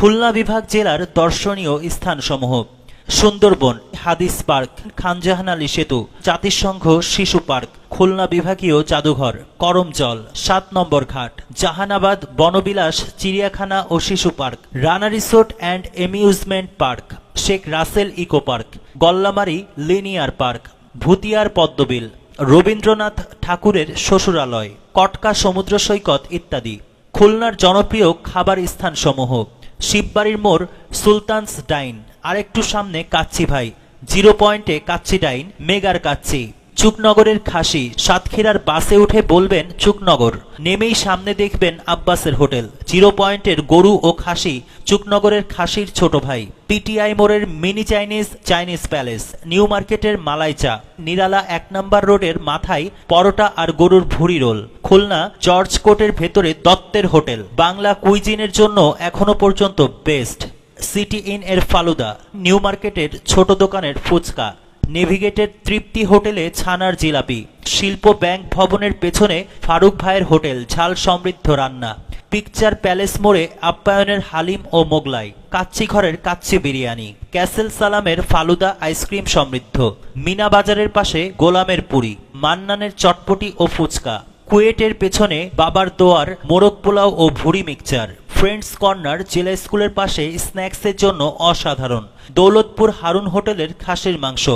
খুলনা বিভাগ জেলার দর্শনীয় স্থানসমূহ। সুন্দরবন, হাদিস পার্ক, খানজাহান আলী সেতু, জাতিসংঘ শিশু পার্ক, খুলনা বিভাগীয় জাদুঘর করমজল সাত নম্বর ঘাট, জাহানাবাদ, বনবিলাস, চিড়িয়াখানা ও শিশু park, Rana resort and amusement park, Sheikh Russel eco park, Gallamari linear park, Bhutiar Padmabil, Rabindranath ঠাকুরের শ্বশুরালয়, কটকা সমুদ্র সৈকত ইত্যাদি। খুলনার জনপ্রিয় খাবার স্থানসমূহ। শিববাড়ির মোড় সুলতানস ডাইন। আরেকটু সামনে কাচ্ছি ভাই। জিরো পয়েন্টে কাচ্ছি ডাইন মেগার কাচ্চি। চুকনগরের খাসি সাতক্ষীরার বাসে উঠে বলবেন, চুকনগর। নেমেই সামনে দেখবেন আব্বাসের হোটেল। জিরো পয়েন্টের গরু ও খাসি, চুকনগরের খাসির ছোট ভাই। পিটিআই মোড়ের mini Chinese Chinese palace. New মার্কেটের মালাই চা। নিরালা এক নম্বর রোডের মাথায় পরোটা আর গরুর ভুড়ি রোল। খুলনা, জর্জ কোর্টের ভেতরে দত্তের হোটেল। বাংলা কুইজিনের জন্য এখনও পর্যন্ত বেস্ট। সিটি ইন এর ফালুদা। নিউ মার্কেটের ছোট দোকানের ফুচকা। নেভিগেটের তৃপ্তি হোটেলে ছানার জিলাপি, শিল্প ব্যাংক ভবনের পেছনে ফারুক ভাইয়ের হোটেল, ঝাল সমৃদ্ধ রান্না, পিকচার প্যালেস মোড়ে আপ্যায়নের হালিম ও মোগলাই, কাচ্চি ঘরের কাচ্চি বিরিয়ানি, ক্যাসেল সালামের ফালুদা আইসক্রিম সমৃদ্ধ, মিনা বাজারের পাশে গোলামের পুরি, মান্নানের চটপটি ও ফুচকা, কুয়েটের পেছনে বাবার দোয়ার মোরগ পোলাও ও ভুড়ি মিক্সচার, ফ্রেন্ডস কর্নার জেলা স্কুলের পাশে স্ন্যাক্সের জন্য অসাধারণ, দৌলতপুর হারুন হোটেলের খাসির মাংস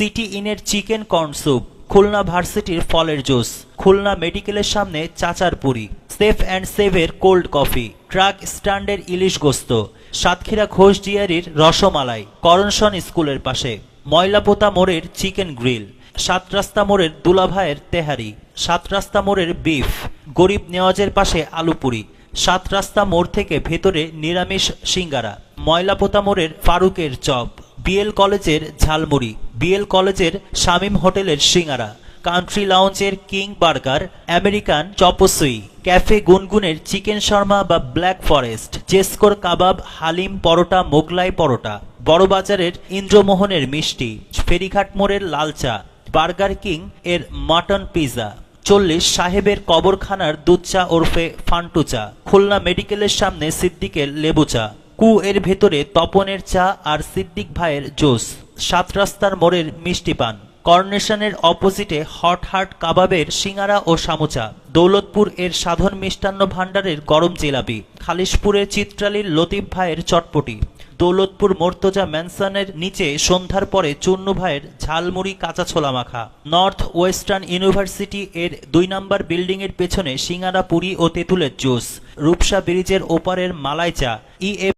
সিটি ইনের চিকেন কর্ন স্যুপ খুলনা ভার্সিটির ফলের জুস, খুলনা মেডিকেলের সামনে চাচার পুরি সেফ অ্যান্ড সেভের কোল্ড কফি ট্রাক স্ট্যান্ডের ইলিশ গোস্ত, সাতক্ষীরা ঘোষ ডিয়ারির রসমালাই করণসন স্কুলের পাশে, ময়লাপোতা মোড়ের চিকেন গ্রিল সাত রাস্তা মোড়ের দুলাভাইয়ের তেহারি সাত রাস্তা মোড়ের বিফ গরিব নেওয়াজের পাশে আলুপুরি সাত রাস্তা মোড় থেকে ভেতরে নিরামিষ সিঙ্গারা, ময়লাপোতা মোড়ের ফারুকের চপ বিএল কলেজের ঝালমুড়ি, বিএল কলেজের শামীম হোটেলের সিঙ্গারা, country লাউঞ্জের king burger, American chop suey, cafe গুনগুনের chicken shawarma বা ব্ল্যাক ফরেস্ট, জেসকোর কাবাব, হালিম পরোটা, মোগলাই পরোটা, বড়বাজারের ইন্দ্রমোহনের মিষ্টি, ফেরিঘাট মোড়ের লাল চা বার্গার কিং এর মাটন পিৎজা চল্লিশ সাহেবের কবরখানার দুধ চা ওরফে ফান্টু চা, খুলনা মেডিকেলের সামনে সিদ্দিকের লেবু চা। কু এর ভেতরে তপনের চা আর সিদ্দিক ভাইয়ের জোস। সাত রাস্তার মোড়ের মিষ্টি পান। কর্নেশনের অপোজিটে হট হার্ট কাবাবের সিঙ্গারা ও সামুচা। দৌলতপুর এর সাধন মিষ্টান্ন ভাণ্ডারের গরম জিলাপি। খালিশপুরের চিত্রালীর লতিফ ভাইয়ের চটপটি। দৌলতপুর মোর্তজা ম্যানসনের নিচে সন্ধ্যার পরে চুন্নু ভাইয়ের ঝালমুড়ি কাঁচা ছোলা মাখা। নর্থ ওয়েস্টার্ন ইউনিভার্সিটি এর দুই নম্বর বিল্ডিং এর পেছনে সিঙ্গারা, পুরি ও তেঁতুলের জুস। রূপসা ব্রিজের ওপারের মালাই চা। ই